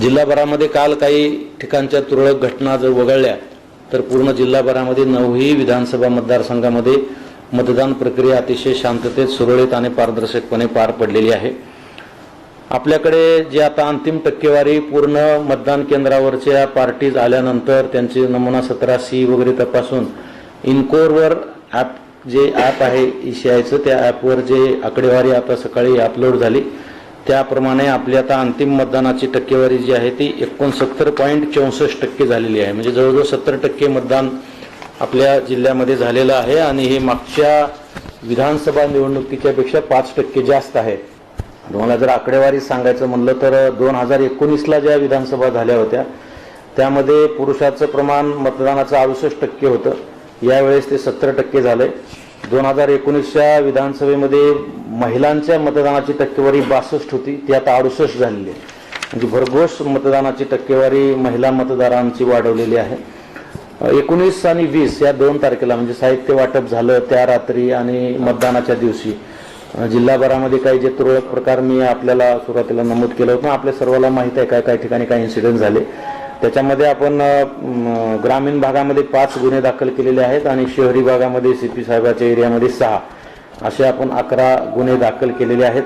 जिल्हाभरामध्ये काल काही ठिकाणच्या तुरळक घटना जर वगळल्या तर पूर्ण जिल्हाभरामध्ये नऊही विधानसभा मतदारसंघामध्ये मतदान प्रक्रिया अतिशय शांततेत सुरळीत आणि पारदर्शकपणे पार पडलेली आहे. आपल्याकडे जे आता अंतिम टक्केवारी पूर्ण मतदान केंद्रावरच्या पार्टीज आल्यानंतर त्यांचे नमुना सतरा सी वगैरे तपासून इनकोरवर ॲप जे ॲप आहे ईसीआयचं त्या ॲपवर जे आकडेवारी आता सकाळी अपलोड झाली त्याप्रमाणे आपली आता अंतिम मतदानाची टक्केवारी जी आहे ती एकोणसत्तर पॉईंट चौसष्ट टक्के झालेली आहे. म्हणजे जवळजवळ सत्तर टक्के मतदान आपल्या जिल्ह्यामध्ये झालेलं आहे आणि हे मागच्या विधानसभा निवडणुकीच्या पेक्षा पाच टक्के जास्त आहे. तुम्हाला जर आकडेवारी सांगायचं म्हणलं तर दोन हजार एकोणीसला ज्या विधानसभा झाल्या होत्या त्यामध्ये पुरुषाचं प्रमाण मतदानाचं अडुसष्ट टक्के होतं. यावेळेस ते सत्तर टक्के झाले दोन हजार एकोणीसच्या विधानसभेमध्ये महिलांच्या मतदानाची टक्केवारी बासष्ट होती ती आता अडुसष्ट झालेली आहे. म्हणजे भरघोस मतदानाची टक्केवारी महिला मतदारांची वाढवलेली आहे. एकोणीस आणि वीस या दोन तारखेला म्हणजे साहित्य वाटप झालं त्या रात्री आणि मतदानाच्या दिवशी. जिल्हाभरामध्ये काही जे तुरळक प्रकार मी आपल्याला सुरुवातीला नमूद केलं होतं. आपल्या सर्वांना माहीत आहे काय काय ठिकाणी काही इन्सिडेंट झाले. त्याच्यामध्ये आपण ग्रामीण भागामध्ये पाच गुन्हे दाखल केलेले आहेत आणि शहरी भागामध्ये सी पी साहेबाच्या एरियामध्ये सहा. असे आपण अकरा गुन्हे दाखल केलेले आहेत.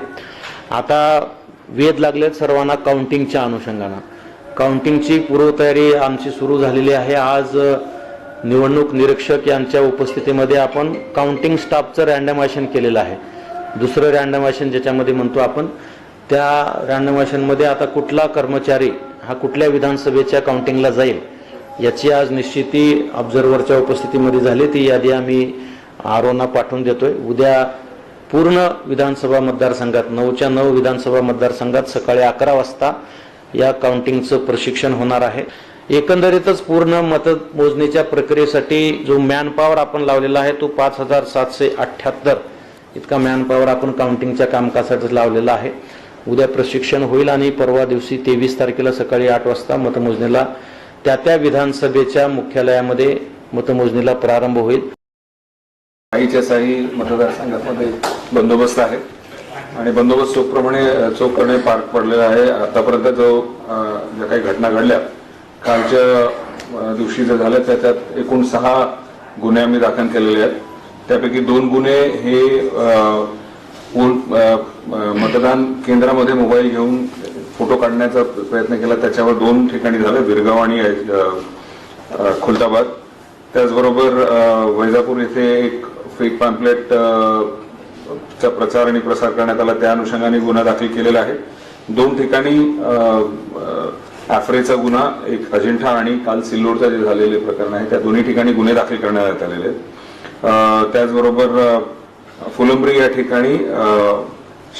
आता वेध लागलेत सर्वांना काउंटिंगच्या अनुषंगानं. काउंटिंगची पूर्वतयारी आमची सुरू झालेली आहे. आज निवडणूक निरीक्षक यांच्या उपस्थितीमध्ये आपण काउंटिंग स्टाफचं रँडमायझेशन केलेलं आहे. दुसरं रँडमायझेशन ज्याच्यामध्ये म्हणतो आपण त्या रँडमायझेशनमध्ये आता कुठला कर्मचारी हा कुठल्या विधानसभेच्या काउंटिंगला जाईल याची आज निश्चिती ऑब्झर्व्हरच्या उपस्थितीमध्ये झाली. ती यादी आम्ही आरोना पाठवून देतोय. उद्या पूर्ण विधानसभा मतदारसंघात नऊच्या नऊ विधानसभा मतदारसंघात सकाळी अकरा वाजता या काउंटिंगचं प्रशिक्षण होणार आहे. एकंदरीतच पूर्ण मतमोजणीच्या प्रक्रियेसाठी जो मॅनपॉवर आपण लावलेला आहे तो पाच हजार सातशे अठ्ठ्याहत्तर इतका मॅनपॉवर आपण काउंटिंगच्या कामकाजासाठी लावलेला आहे. उद्या प्रशिक्षण होईल आणि परवा दिवशी तेवीस तारखेला सकाळी आठ वाजता मतमोजणीला त्या त्या विधानसभेच्या मुख्यालयामध्ये मतमोजणीला प्रारंभ होईल. आईच्या साई मतदारसंघामध्ये बंदोबस्त आहे. आणि बंदोबस्त चोखप्रमाणे चोखपणे पार पडलेला आहे. आतापर्यंत जो ज्या काही घटना घडल्या कालच्या दिवशी जे झाल्या त्याच्यात एकूण सहा गुन्हे आम्ही दाखल केलेले आहेत. त्यापैकी दोन गुन्हे हे मतदान केंद्रामध्ये मोबाईल घेऊन फोटो काढण्याचा प्रयत्न केला. त्याच्यावर दोन ठिकाणी झालं विरगाव आणि खुलताबाद. त्याचबरोबर वैजापूर येथे एक फेक पॅम्पलेट चा प्रचार आणि प्रसार करण्यात आला. त्या अनुषंगाने गुन्हा दाखल केलेला आहे. दोन ठिकाणी आफ्रेचा गुन्हा एक अजिंठा आणि काल सिल्लोडचा जे झालेले प्रकरण आहे त्या दोन्ही ठिकाणी गुन्हे दाखल करण्यात आलेले आहेत. त्याचबरोबर फुलंब्री या ठिकाणी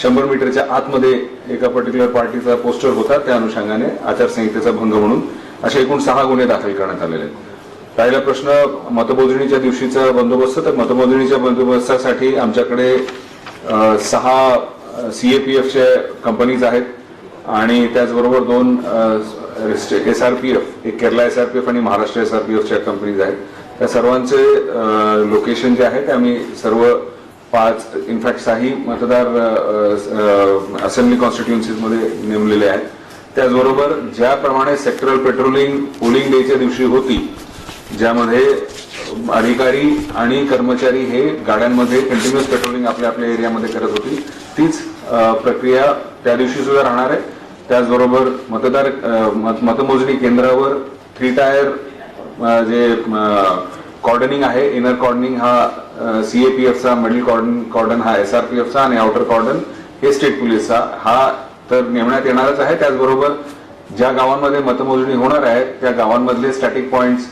शंभर मीटरच्या आतमध्ये एका पर्टिक्युलर पार्टीचा पोस्टर होता. त्या अनुषंगाने आचारसंहितेचा भंग म्हणून असे एकूण सहा गुन्हे दाखल करण्यात आलेले आहेत. राहिला प्रश्न मतमोजणीच्या दिवशीचा बंदोबस्त. तर मतमोजणीच्या बंदोबस्तासाठी आमच्याकडे सहा सीएपीएफच्या कंपनीज आहेत. आणि त्याचबरोबर दोन एस आर पी एफ एक Kerala S R P F आणि महाराष्ट्र एस आर पी एफच्या कंपनीज आहेत. त्या सर्वांचे लोकेशन जे आहे ते आम्ही सर्व पाच इनफॅक्ट साही मतदार असेंब्ली कॉन्स्टिट्युन्सीजमध्ये नेमलेले आहेत. त्याचबरोबर ज्याप्रमाणे सेक्टरल पेट्रोलिंग पोलिंग डेच्या दिवशी होती ज्यामध्ये अधिकारी आणि कर्मचारी हे गाड्यांमध्ये कंटिन्युअस पेट्रोलिंग आपल्या आपल्या एरियामध्ये करत होती तीच प्रक्रिया त्या दिवशी सुद्धा राहणार आहे. त्याचबरोबर मतदार मत- मतमोजणी केंद्रावर थ्री टायर जे कॉर्डनिंग आहे इनर कॉर्डनिंग हा सी ए पी एफचा मिडल कॉर्डन कॉर्डन हा एस आर पी एफचा आणि आउटर कॉर्डन हे स्टेट पोलीसचा हा तर नेमण्यात येणारच आहे. त्याचबरोबर ज्या गावांमध्ये मतमोजणी होणार आहे त्या गावांमधले स्टॅटिक पॉईंट्स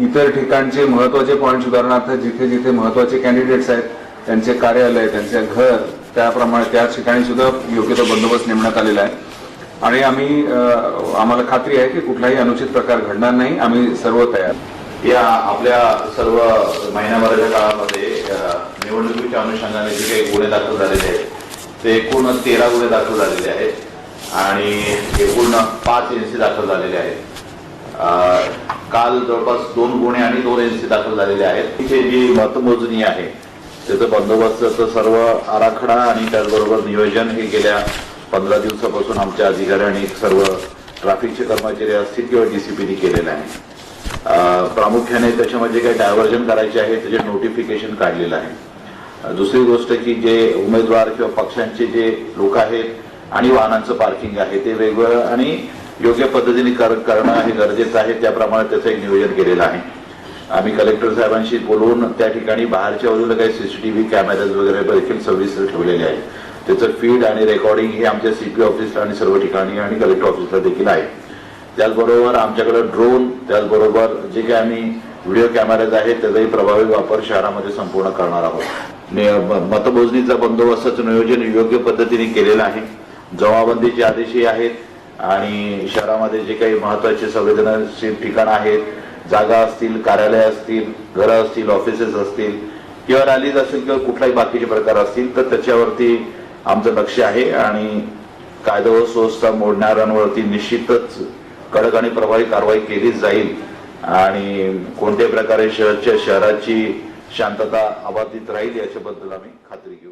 इतर ठिकाणचे महत्त्वाचे पॉईंट्स उदाहरणार्थ जिथे जिथे महत्त्वाचे कॅन्डिडेट्स आहेत त्यांचे कार्यालय त्यांचे घर त्याप्रमाणे त्या ठिकाणी सुद्धा योग्य तो बंदोबस्त नेमण्यात आलेला आहे. आणि आम्ही आम्हाला खात्री आहे की कुठलाही अनुचित प्रकार घडणार नाही. आम्ही सर्व तयार. या आपल्या सर्व महिन्याभराच्या काळामध्ये निवडणुकीच्या अनुषंगाने जे काही गुन्हे दाखल झालेले आहेत ते एकूण तेरा गुन्हे दाखल झालेले आहेत आणि एकूण पाच एनसी दाखल झालेले आहेत. काल जवळपास दोन गुन्हे आणि दोन एनसी दाखल झालेले आहेत. तिथे जी मतमोजणी आहे त्याचं बंदोबस्ताचं सर्व आराखडा आणि त्याचबरोबर नियोजन हे गेल्या पंधरा दिवसापासून आमच्या अधिकाऱ्यांनी सर्व ट्रॅफिकचे कर्मचारी असतील किंवा डीसीपीनी केलेलं आहे प्रामुख्याने त्याच्यामध्ये काही डायव्हर्जन करायचे आहे त्याचे नोटिफिकेशन काढलेलं आहे. दुसरी गोष्ट की जे उमेदवार किंवा पक्षांचे जे लोक आहेत आणि वाहनांचं पार्किंग आहे ते वेगवेगळं आणि योग्य पद्धतीने करणं हे गरजेचं आहे त्याप्रमाणे त्याचं एक नियोजन केलेलं आहे. आम्ही कलेक्टर साहेबांशी बोलून त्या ठिकाणी बाहेरच्या बाजूला काही सीसीटीव्ही कॅमेराज वगैरे देखील सविस्तर ठेवलेले आहेत. त्याचं फीड आणि रेकॉर्डिंग हे आमच्या सीपी ऑफिसला आणि सर्व ठिकाणी आणि कलेक्टर ऑफिसला देखील आहे. त्याचबरोबर आमच्याकडे ड्रोन त्याचबरोबर जे काही आम्ही व्हिडिओ कॅमेराज आहेत त्याचाही प्रभावी वापर शहरामध्ये संपूर्ण करणार आहोत. मतमोजणीचा बंदोबस्ताचं नियोजन योग्य पद्धतीने केलेलं आहे. जमाबंदीचे आदेशही आहेत आणि शहरामध्ये जे काही महत्त्वाचे संवेदनशील ठिकाणं आहेत जागा असतील कार्यालय असतील घरं असतील ऑफिसेस असतील किंवा रॅलीज असतील किंवा कुठलाही बाकीचे प्रकार असतील तर त्याच्यावरती आमचं लक्ष आहे आणि कायदा व सुव्यवस्था मोडणाऱ्यांवरती निश्चितच कडक आणि प्रभावी कारवाई केलीच जाईल आणि कोणत्याही प्रकारे शहरच्या शहराची शांतता अबाधित राहील याच्याबद्दल आम्ही खात्री घेऊ.